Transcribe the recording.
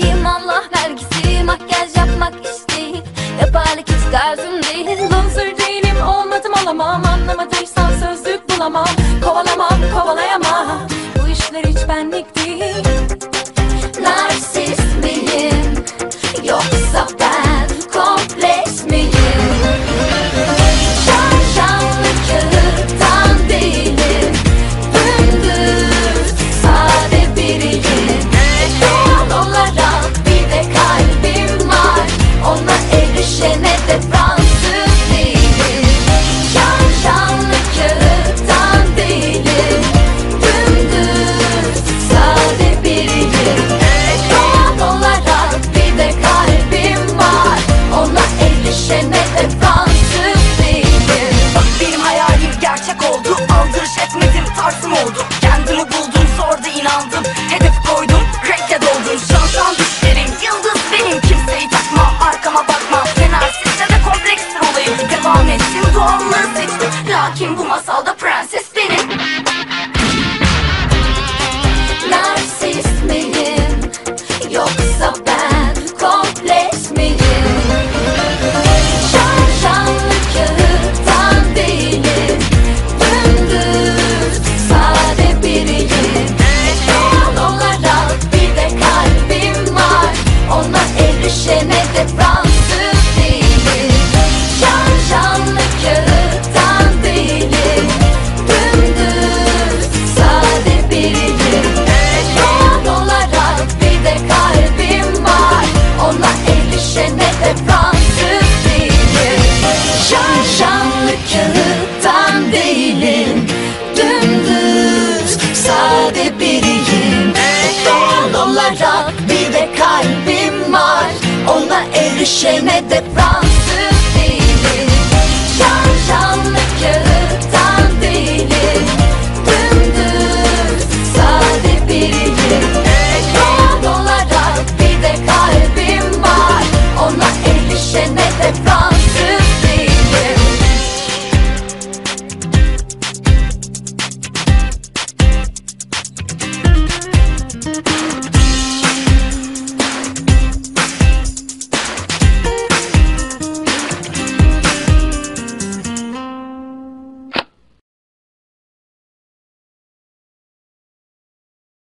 meleğim Allah vergisi Makyaj yapmak isteği. Yaparlık hiç tarzım değil. Loser değilim olmadım olamam. Anlamadıysan sözlük bulamam. Kovalamam kovalayamam. Bu işler hiç benlik değil. Narsist miyim? Yoksa ben Kimseyi takmam arkama bakmam Ne narsist ne de komplekstir olayım. Devam ettim doğallığı seçtim. Lakin bu masalda Ona erişene de Fransız değilim Şarşanlı kağıttan değilim Dümdüz sade biriyim. Doğal olarak bir de kalbim var. Ona erişene de Fransız değilim